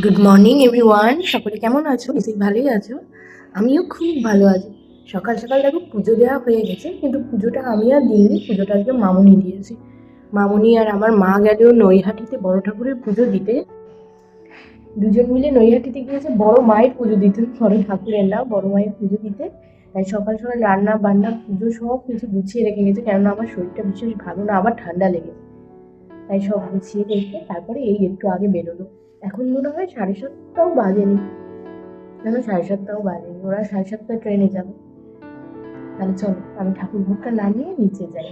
Good morning everyone সকলে কেমন আছো? নিশ্চয়ই ভালোই আছো। আমিও খুব ভালো আছি। সকাল সকাল দেখো পুজো দেওয়া হয়ে গেছে, কিন্তু পুজোটা আমি আর দিইনি, পুজোটা আজকে মামুনি দিয়েছি। মামুনি আর আমার মা গেলেও নৈহাটিতে বড় ঠাকুরের পুজো দিতে। দুজন মিলে নৈহাটিতে গিয়েছে, বড় মায়ের পুজো দিতে, বড় ঠাকুরের না, বড় মায়ের পুজো দিতে। তাই সকাল সকাল রান্না বান্না, পুজো সব কিছু গুছিয়ে রেখে গেছে, কেননা আমার শরীরটা বিশেষ ভালো না, আবার ঠান্ডা লেগেছে। তাই সব গুছিয়ে রেখে তারপরে এই একটু আগে বেরোলো। এখন মনে হয় সাড়ে সাতটাও বাজেনি। কেন সাড়ে সাতটাও বাজেনি? ওরা সাড়ে সাতটা ট্রেনে যাবে। তাহলে চলো, আমি ঠাকুর ভোগটা না নিয়ে নিচে যাই।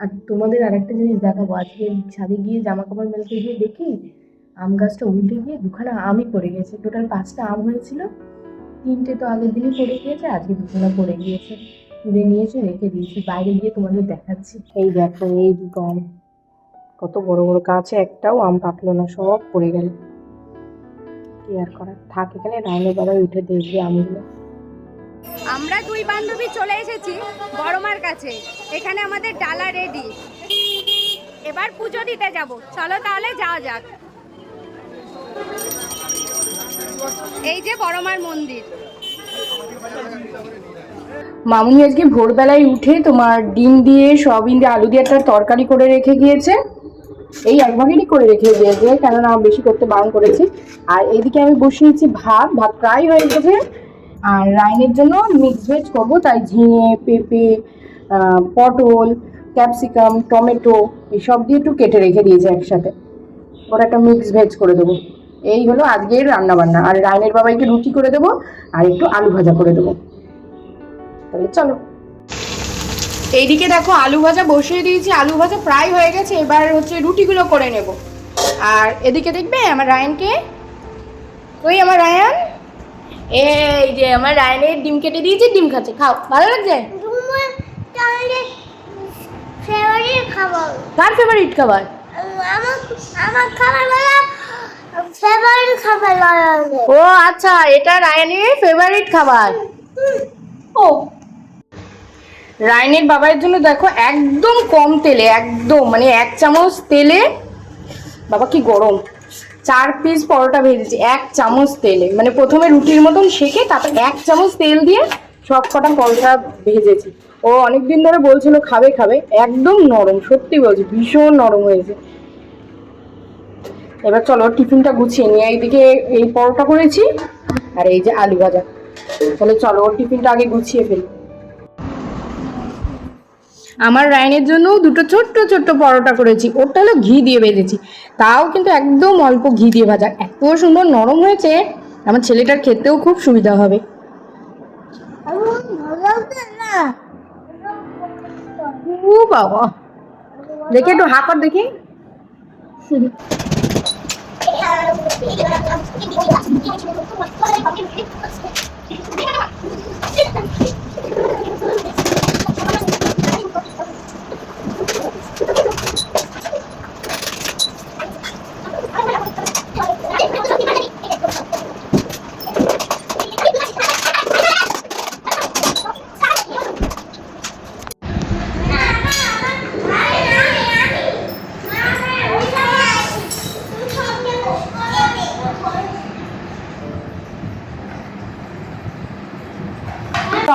আর তোমাদের আরেকটা জিনিস দেখাবো। আজকে ছাদে গিয়ে জামা কাপড় মেলতে গিয়ে দেখি আম গাছটা উল্টে গিয়ে দুখানা আমই পড়ে গেছে। টোটাল পাঁচটা আম হয়েছিল। তিনটে তো আগের দিনই পড়ে গিয়েছে, আজকে দুখানা পড়ে গিয়েছে। তুলে নিয়েছে, রেখে দিয়েছি। বাইরে গিয়ে তোমাদের দেখাচ্ছি। এই দেখো, এই দুটো আম কত বড় বড় গাছে একটাও আম পাকলো না সব পড়ে গেল। কি আর করার? থাক এখানে রাইনের বাবাই উঠে দেখবে আমগুলো। আমরা দুই বান্ধবী চলে এসেছি বড়মার কাছে। এখানে আমাদের ডালা রেডি এবার পুজো দিতে যাব। চলো তাহলে যাওয়া যাক। এই যে বড়মার মন্দির। মামুনি আজকে ভোরবেলায় উঠে তোমার ডিম দিয়ে সয়াবিন দিয়ে আলু দিয়ে একটা তরকারি করে রেখে গিয়েছে। এই এক করে রেখে দিয়েছে, কেননা বেশি করতে বারণ করেছি। আর এইদিকে আমি বসিয়েছি ভাত ভাত প্রায় হয়ে গেছে। আর রাইনের জন্য মিক্স ভেজ করব, তাই ঝিঙে, পেঁপে পটল, ক্যাপসিকাম, টমেটো, এসব দিয়ে একটু কেটে রেখে দিয়েছে একসাথে। ওরা একটা মিক্স ভেজ করে দেবো। এই হলো আজকের রান্না বান্না আর রাইনের বাবাইকে রুটি করে দেবো, আর একটু আলু ভাজা করে দেবো। তাহলে চলো। এইদিকে দেখো আলু ভাজা বসিয়ে দিয়েছি আলু ভাজা প্রায় হয়ে গেছে এবার হচ্ছে রুটিগুলো করে নেব। আর এদিকে দেখবে আমার রায়নকে? ওই আমার রায়ান? এই যে আমার রায়নের ডিম কেটে দিয়েছি ডিম খাচ্ছে খাও ভালো লাগছে? কার ফেভারিট খাবার? আমার খাবার ফেভারিট খাবার ও আচ্ছা এটা রায়ানের ফেভারিট খাবার। ও রায়নের বাবার জন্য দেখো একদম কম তেলে, একদম মানে এক চামচ তেলে, বাবা কি গরম, চার পিস পরোটা ভেজেছি, এক চামচ তেলে মানে প্রথমে রুটির মতন সেকে তারপর এক চামচ তেল দিয়ে সব কটা পরোটা ভেজেছি। ও অনেকদিন ধরে বলছিল খাবে খাবে, একদম নরম, সত্যি বলছি, ভীষণ নরম হয়েছে। এবার চলো টিফিনটা গুছিয়ে নিয়ে এইদিকে এই পরোটা করেছি, আর এই যে আলু ভাজা। তাহলে চলো, টিফিনটা আগে গুছিয়ে ফেলি। আমার রায়নের জন্য দুটো ছোট্ট ছোট্ট পরোটা করেছি, ওরটা হলো ঘি দিয়ে ভেজেছি তাও কিন্তু একদম অল্প ঘি দিয়ে ভাজা। এত সুন্দর নরম হয়েছে, আমার ছেলেটার খেতেও খুব সুবিধা হবে। ও বাবা। দেখি একটু হাঁকর দেখি। তো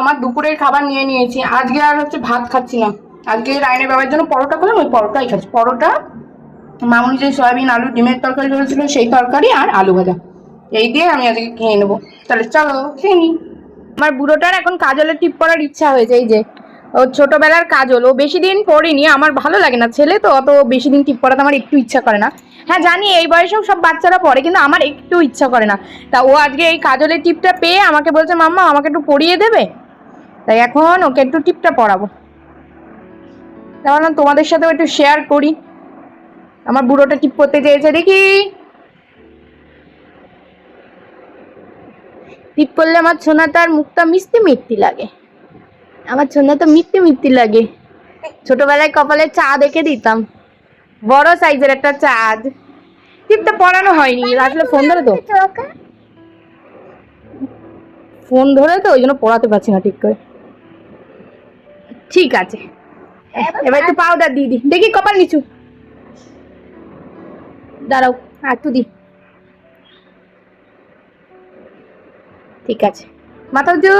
আমার দুপুরের খাবার নিয়ে নিয়েছি। আজকে আর হচ্ছে ভাত খাচ্ছি না। আজকে রায়নের বাবার জন্য পরোটা করলাম ওই পরোটাই খাচ্ছি। পরোটা, মামুনি যে সয়াবিন, আলু, ডিমের তরকারি করেছিল সেই তরকারি আর আলু ভাজা। এই দিয়ে আমি আজকে খেয়ে নেব। তাহলে চলো, খেয়ে নি। আমার বুড়োটার এখন কাজলের টিপ পরার ইচ্ছা হয়েছে, এই যে। ও ছোটবেলার কাজল, ও বেশি দিন পড়িনি, আমার ভালো লাগে না। ছেলে তো অত বেশি দিন টিপ পরাতে আমার একটু ইচ্ছা করে না। হ্যাঁ জানি এই বয়সেও সব বাচ্চারা পড়ে, কিন্তু আমার একটু ইচ্ছা করে না। তা ও আজকে এই কাজলের টিপটা পেয়ে আমাকে বলছে, মাম্মা, আমাকে একটু পরিয়ে দেবে? তাই এখন ওকে একটু টিপটা পড়াবো। ভাবলাম তোমাদের সাথেও একটু শেয়ার করি। আমার বুড়োটা টিপ করতে চেয়েছে দেখি। টিপ করলে আমার সোনাটার মুখটা মিষ্টি মিষ্টি লাগে। আমার সোনা তো মিষ্টি মিষ্টি লাগে। ছোটবেলায় কপালে চা দেখে দিতাম। বড় সাইজের একটা চাঁদ টিপটা পরানো হয়নি আসলে ফোন ধরে তো। ফোন ধরে তো ওই জন্য পড়াতে পারছি না ঠিক করে। ঠিক আছে। এবার একটু পাউডার দিয়ে দি দেখি কপাল নিচু। দাঁড়াও একটু দি ঠিক আছে। মাথা উঁচু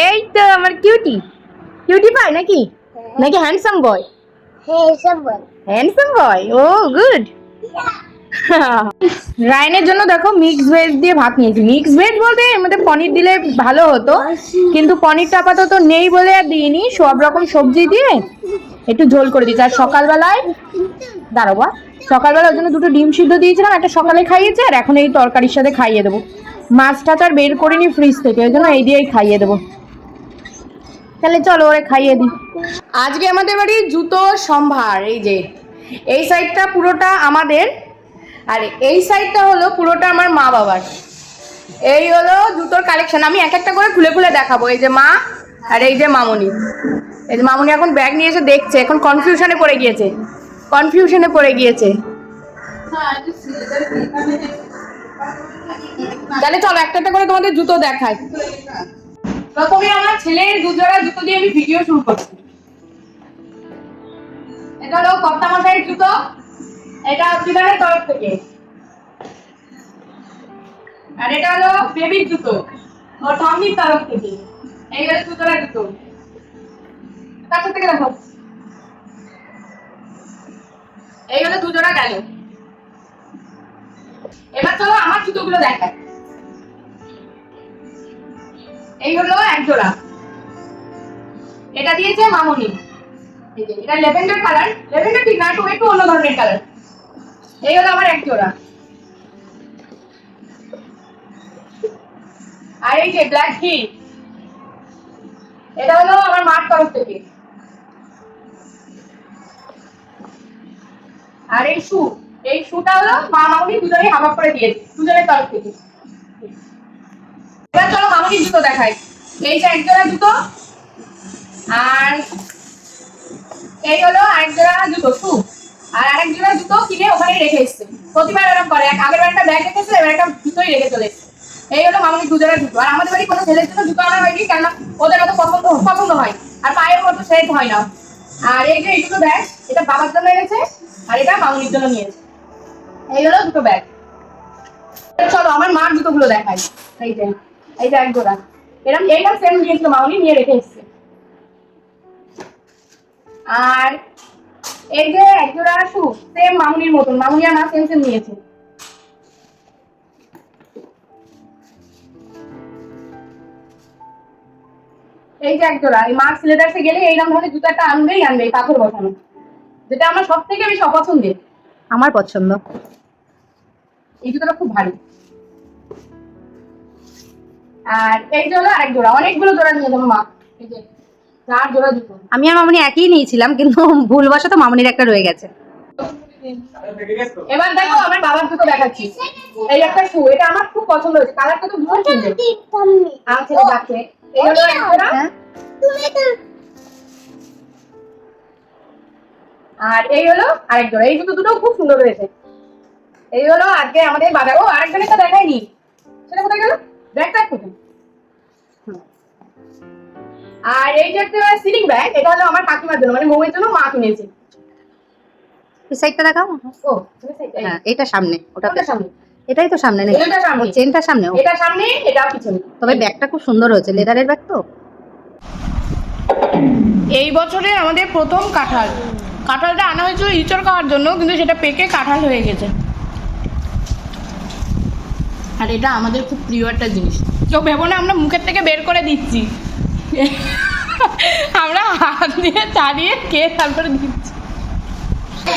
এই তো আমার কিউটি কিউটি পাই নাকি? নাকি handsome boy handsome boy handsome boy ও গুড রায়নের জন্য দেখো মিক্স ভেজ দিয়ে ভাত নিয়েছি। মিক্স ভেজ বলতে এর মধ্যে পনির দিলে ভালো হতো, কিন্তু পনিরটা আপাতত নেই বলে আর দিইনি। সব রকম সবজি দিয়ে একটু ঝোল করে দিয়েছি। আর সকালবেলায় দাঁড়াবো সকালবেলা ওর জন্য দুটো ডিম সিদ্ধ দিয়েছিলাম, একটা সকালে খাইয়েছে, আর এখন এই তরকারির সাথে খাইয়ে দেবো। মাছটা তো আর বের করিনি ফ্রিজ থেকে, ওই জন্য এই দিয়েই খাইয়ে দেবো। তাহলে চলো ওরে খাইয়ে দিই। আজকে আমাদের বাড়ি জুতো সম্ভার, এই যে। এই সাইডটা পুরোটা আমাদের আর এই সাইডটা হলো পুরোটা আমার মা বাবার। এই হলো জুতোর কালেকশন আমি এক একটা করে খুলে খুলে দেখাবো। এই যে মা আর এই যে মামনি। এই যে মামনি এখন ব্যাগ নিয়ে এসে দেখছে। এখন কনফিউশনে পড়ে গিয়েছে। কনফিউশনে পড়ে গিয়েছে। তাহলে চলো একটা একটা করে তোমাদের জুতো দেখাই। প্রথমে আমার ছেলের দুজোড়া জুতো দিয়ে আমি ভিডিও শুরু করছি। এটা হলো কর্তা মশাইয়ের জুতো। এটা বিধানের তরফ থেকে। আর এটা হলো বেবির জুতো। ওর ঠাম্মির তরফ থেকে। এই হলো জুতোরা জুতো। কাছে থেকে দেখো। এই হলো দুজোড়া গেল। এবার চলো আমার জুতোগুলো দেখায় এই হলো এক জোড়া এটা দিয়েছে মামনি। এটা লেভেন্ডার কালার। লেভেন্ডার ঠিক না, একটু একটু অন্য ধরনের কালার। এই হলো আমার এক জোড়া। আর এই যে ব্ল্যাক হিল এটা হলো আমার মার তরফ থেকে। আর এই শু, এই শুটা হলো মা মামনি দুজনেই হাফ করে দিয়েছে, দুজনের তরফ থেকে। এবার চলো মামনির জুতো দেখাই। এই যে এক জোড়া জুতো, আর এই হলো আরেক জোড়া জুতো, শু। আর আরেক জোড়া জুতো কিনে ওখানে রেখে এসছে। প্রতিবার এরকম করে। এক আগের একটা ব্যাগ রেখেছে এবার একটা জুতোই রেখে চলে এসছে। এই হলো মামনির দু জোড়া জুতো। আর আমাদের বাড়ি কোনো ছেলের জন্য জুতো আনা হয়নি কেন ওদের অত পছন্দ পছন্দ হয়। আর পায়ের মতো সেট হয় না। আর এই যে এই দুটো ব্যাগ এটা বাবার জন্য এনেছে, আর এটা মামনির জন্য নিয়েছে। এই হলো দুটো ব্যাগ চলো, আমার মার জুতোগুলো দেখাই। এই যে এই যে এক জোড়া এরকম এইটা সেম নিয়েছিল মামনি নিয়ে রেখে এসছে। আর এই যে এক জোড়া শু সেম মামুনির মতন। মামুনি আর মা সেম সেম নিয়েছে। এই যে এক জোড়া এই মার্কস লেদার্সে গেলে এইরকম ধরনের জুতাটা আনবেই আনবে এই পাথর বসানো। যেটা আমার সব থেকে বেশি অপছন্দের। আমার পছন্দ। এই জুতোটা খুব ভারী। আর এই জোড়া আরেক জোড়া অনেকগুলো জোড়া নিয়ে যাব মা। এই যে আমি আর মামনি একই নিয়েছিলাম কিন্তু ভুলবশত মামনির একটা রয়ে গেছে। এবার দেখো আমার বাবার জুতো দেখাচ্ছি। এই একটা শু এটা আমার খুব পছন্দ হয়েছে। কালারটা তো ভীষণ সুন্দর। আমার ছেলে যাচ্ছে এই হলো হ্যাঁ। আর এই হলো আরেক জোড়া এই জুতো দুটো খুব সুন্দর হয়েছে। এই হলো আজকে আমাদের বাজার ও আরেকজনের তো দেখাইনি সেটা কোথায় গেল? ব্যাগটা কোথায়? হুম। আর এই যে একটা সিলিং ব্যাগ এটা হলো আমার কাকিমার জন্য মানে বউয়ের জন্য মা কিনেছে। এই সাইডটা দেখাও। ও হ্যাঁ এটা সামনে ওটা সামনে? এটাই তো সামনে নাকি? এটা সামনে। চেনটা সামনে এটা সামনে এটা পিছনে। তবে ব্যাগটা খুব সুন্দর হয়েছে লেদারের ব্যাগ তো? এই বছরে আমাদের প্রথম কাঁঠাল। কাঁঠালটা আনা হয়েছিল ইঁচড় খাওয়ার জন্য কিন্তু সেটা পেকে কাঁঠাল হয়ে গেছে। আর এটা আমাদের খুব প্রিয় একটা জিনিস। কেউ ভেবো না আমরা মুখের থেকে বের করে দিচ্ছি। আমরা হাত দিয়ে চালিয়ে কে তারপরে দিচ্ছি?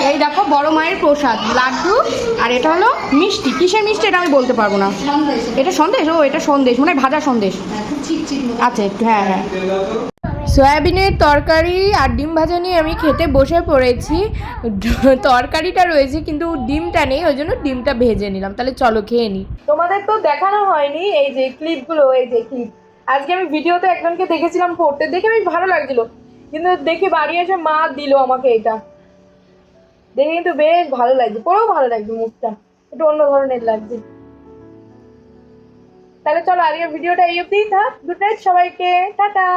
এই দেখো বড় মায়ের প্রসাদ লাড্ডু আর এটা হলো মিষ্টি। কিসের মিষ্টি এটা আমি বলতে পারব না। এটা সন্দেশ? ও এটা সন্দেশ মানে ভাজা সন্দেশ। আচ্ছা একটু হ্যাঁ হ্যাঁ। সয়াবিনের তরকারি আর ডিম ভাজা নিয়ে আমি খেতে বসে পড়েছি। তরকারিটা রয়েছে কিন্তু ডিমটা নেই ওই জন্য ডিমটা ভেজে নিলাম। তাহলে চলো খেয়ে নিই তোমাদের তো দেখানো হয়নি এই যে ক্লিপগুলো এই যে ক্লিপ আজকে আমি ভিডিওতে একজনকে দেখেছিলাম পড়তে, দেখে আমি ভালো লাগছিল। কিন্তু দেখে বাড়ি এসে মা দিল আমাকে এটা। দেখে কিন্তু বেশ ভালো লাগছে পরেও ভালো লাগছে মুখটা। একটু অন্য ধরনের লাগছে। তাহলে চলো আজকে ভিডিওটা এই অবধিই থাক গুড নাইট সবাইকে, টাটা।